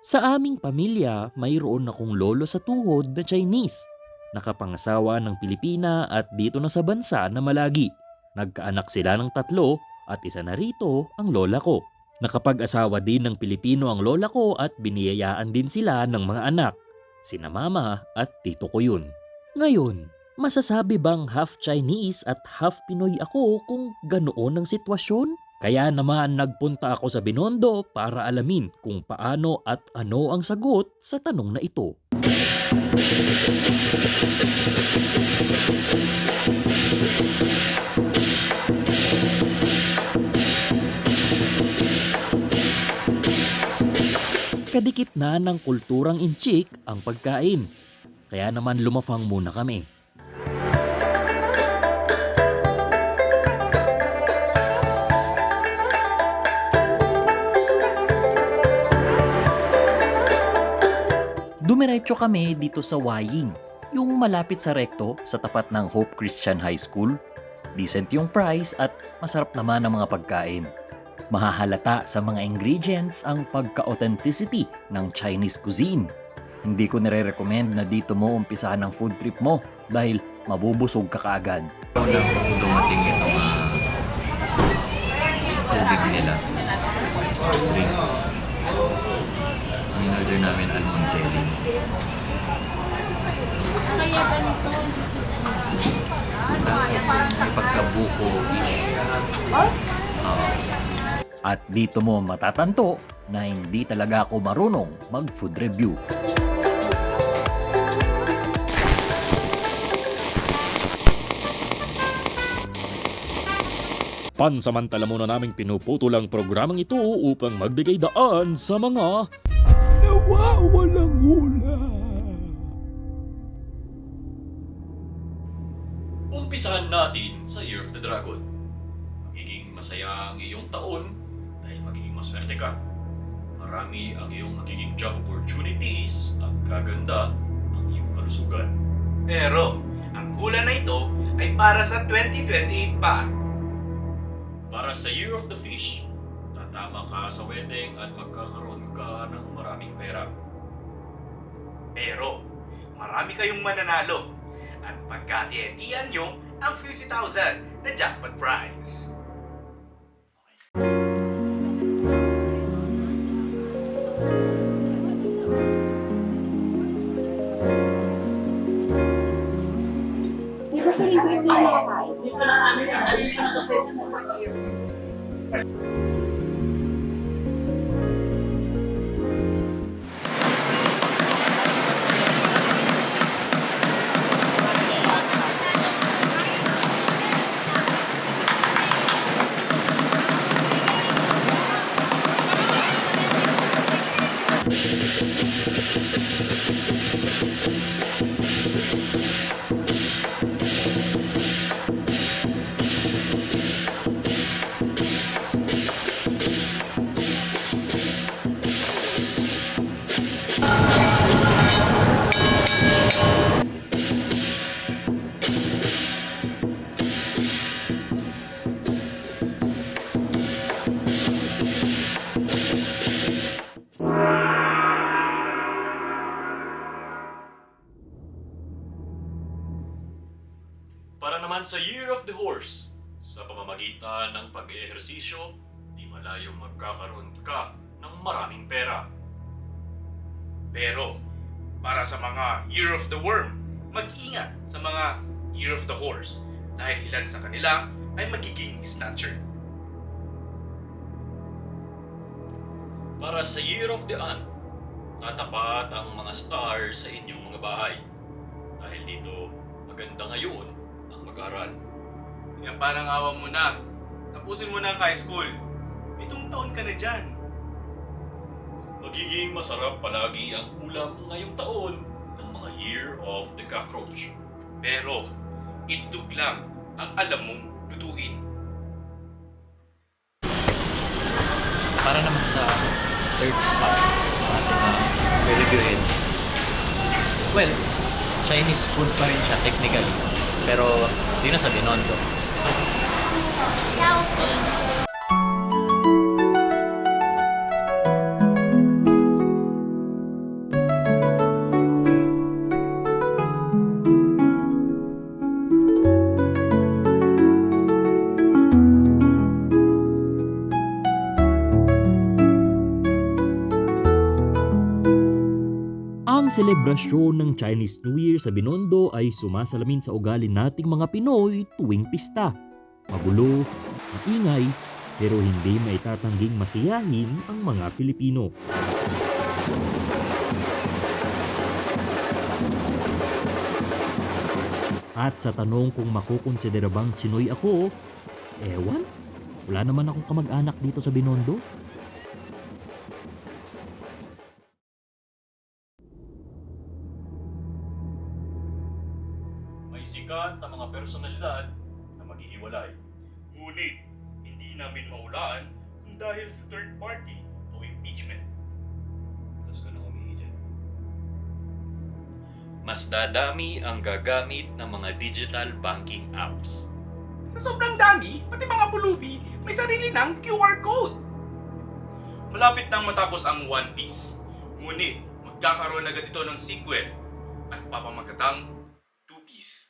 Sa aming pamilya, mayroon akong lolo sa tuhod na Chinese. Nakapangasawa ng Pilipina at dito na sa bansa na malagi. Nagkaanak sila ng tatlo at isa na rito ang lola ko. Nakapag-asawa din ng Pilipino ang lola ko at biniyayaan din sila ng mga anak. Sina mama at tito ko yun. Ngayon, masasabi bang half Chinese at half Pinoy ako kung ganoon ang sitwasyon? Kaya naman nagpunta ako sa Binondo para alamin kung paano at ano ang sagot sa tanong na ito. Kadikit na ng kulturang inchik ang pagkain. Kaya naman lumafang muna kami. Dumiretso kami dito sa Waying, yung malapit sa rekto sa tapat ng Hope Christian High School. Decent yung price at masarap naman ang mga pagkain. Mahahalata sa mga ingredients ang pagka-authenticity ng Chinese cuisine. Hindi ko nire-recommend na dito mo umpisahan ang food trip mo dahil mabubusog ka kaagad. Unang dumating itong uh, tubig nila. Drinks. In-order namin almond jelly. Kaya ba nito? Kaso may pagkabuko-ish. Oo. At dito mo matatanto na hindi talaga ako marunong mag-food review. Pansamantala muna naming pinuputol ang programang ito upang magbigay daan sa mga nawawalang hula. Umpisahan natin sa Year of the Dragon. Magiging masaya ang iyong taon dahil magiging maswerte ka. Marami ang iyong magiging job opportunities at kaganda ang iyong kalusugan. Pero, ang hula na ito ay para sa 2028 pa. Para sa Year of the Fish, tatama ka sa wedding at magkakaroon ka. Pero, marami kayong mananalo. At pagkatiyetian nyo ang 50,000 na jackpot prize. Dito sa linggo yung mga kain. Para naman sa Year of the Horse, sa pamamagitan ng pag-ehersisyo, di malayong magkakaroon ka ng maraming pera. Pero, para sa mga Year of the Worm, mag-ingat sa mga Year of the Horse dahil ilan sa kanila ay magiging snatcher. Para sa Year of the Ant, tatapat ang mga stars sa inyong mga bahay. Dahil dito, maganda ngayon ang mag-aral. Kaya parang awa mo na. Tapusin mo na ang high school. Pitong taon ka na dyan. Magiging masarap palagi ang ulam ngayong taon ng mga Year of the Cockroach. Pero, itlog lang ang alam mong lutuin. Para naman sa third spot na ating uh. Well, Chinese food pa rin siya technically. Pero di na sa Binondo. Selebrasyon ng Chinese New Year sa Binondo ay sumasalamin sa ugali nating mga Pinoy tuwing pista. Magulo, maingay, pero hindi maitatangging masiyahin ang mga Pilipino. At sa tanong kung makukonsidera bang Chinoy ako, ewan, wala naman akong kamag-anak dito sa Binondo. May sikat na mga personalidad na maghihiwalay. Ngunit, hindi namin maulaan kung dahil sa third party o impeachment. Tapos ka na humingi dyan. Mas dadami ang gagamit ng mga digital banking apps. Sa sobrang dami, pati mga pulubi, may sarili ng QR code. Malapit nang matapos ang One Piece. Ngunit, magkakaroon agad ito ng sequel at papamagatang Two Piece.